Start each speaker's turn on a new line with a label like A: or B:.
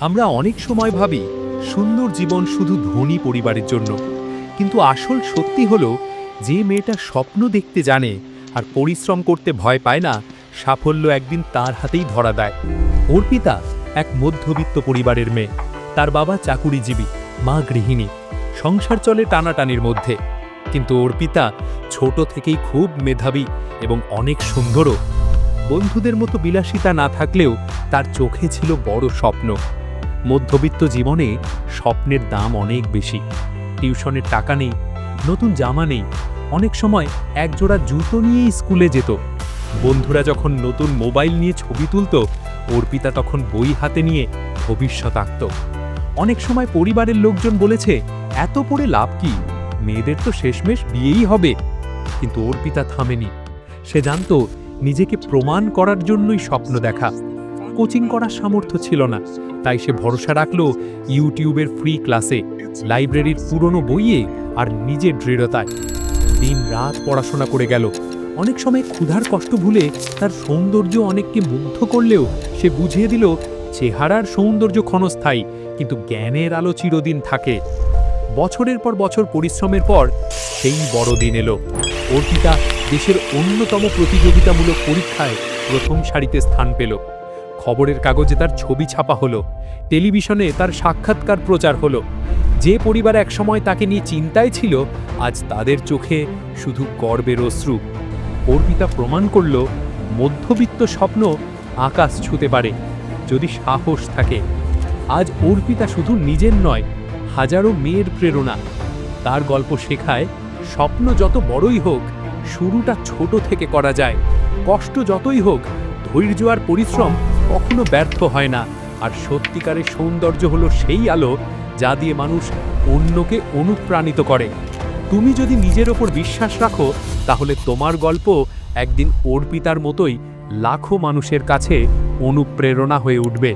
A: আমরা অনেক সময় ভাবি, সুন্দর জীবন শুধু ধনী পরিবারের জন্য। কিন্তু আসল সত্যি হলো, যে মেয়েটা স্বপ্ন দেখতে জানে আর পরিশ্রম করতে ভয় পায় না, সাফল্য একদিন তার হাতেই ধরা দেয়। অর্পিতা এক মধ্যবিত্ত পরিবারের মেয়ে। তার বাবা চাকুরিজীবী, মা গৃহিণী। সংসার চলে টানাটানির মধ্যে। কিন্তু অর্পিতা ছোট থেকেই খুব মেধাবী এবং অনেক সুন্দরও। বন্ধুদের মতো বিলাসিতা না থাকলেও তার চোখে ছিল বড় স্বপ্ন। মধ্যবিত্ত জীবনে স্বপ্নের দাম অনেক বেশি। টিউশনের টাকা নেই, নতুন জামা নেই, অনেক সময় একজোড়া জুতো নিয়েই স্কুলে যেত। বন্ধুরা যখন নতুন মোবাইল নিয়ে ছবি তুলত, অর্পিতা তখন বই হাতে নিয়ে ভবিষ্যৎ আঁকত। অনেক সময় পরিবারের লোকজন বলেছে, এত পড়ে লাভ কি? মেয়েদের তো শেষমেশ বিয়েই হবে। কিন্তু অর্পিতা থামেনি। সে জানতো, নিজেকে প্রমাণ করার জন্যই স্বপ্ন দেখা। কোচিং করার সামর্থ্য ছিল না। তাই সে ভরসা রাখল ইউটিউবের ফ্রি ক্লাসে, লাইব্রেরির পুরনো বইয়ে আর নিজের দৃঢ়তায়। দিন রাত পড়াশোনা করে গেল। অনেক সময় ক্ষুধার কষ্ট ভুলে তার সৌন্দর্য অনেককে মুগ্ধ করলেও সে বুঝিয়ে দিল, চেহারার সৌন্দর্য ক্ষণস্থায়ী, কিন্তু জ্ঞানের আলো চিরদিন থাকে। বছরের পর বছর পরিশ্রমের পর সেই বড় দিন এলো। অর্পিতা দেশের অন্যতম প্রতিযোগিতামূলক পরীক্ষায় প্রথম সারিতে স্থান পেল। খবরের কাগজে তার ছবি ছাপা হলো, টেলিভিশনে তার সাক্ষাৎকার প্রচার হলো। যে পরিবার একসময় তাকে নিয়ে চিন্তায় ছিল, আজ তাদের চোখে শুধু গর্বের অশ্রু। অর্পিতা প্রমাণ করল, মধ্যবিত্ত স্বপ্ন আকাশ ছুতে পারে, যদি সাহস থাকে। আজ অর্পিতা শুধু নিজের নয়, হাজারো মেয়ের প্রেরণা। তার গল্প শেখায়, স্বপ্ন যত বড়ই হোক, শুরুটা ছোট থেকে করা যায়। কষ্ট যতই হোক, ধৈর্য আর পরিশ্রম কখনো ব্যর্থ হয় না। আর সত্যিকারের সৌন্দর্য হলো সেই আলো যা দিয়ে মানুষ অন্যকে অনুপ্রাণিত করে। তুমি যদি নিজের ওপর বিশ্বাস রাখো, তাহলে তোমার গল্প একদিন অর্পিতার মতোই লাখো মানুষের কাছে অনুপ্রেরণা হয়ে উঠবে।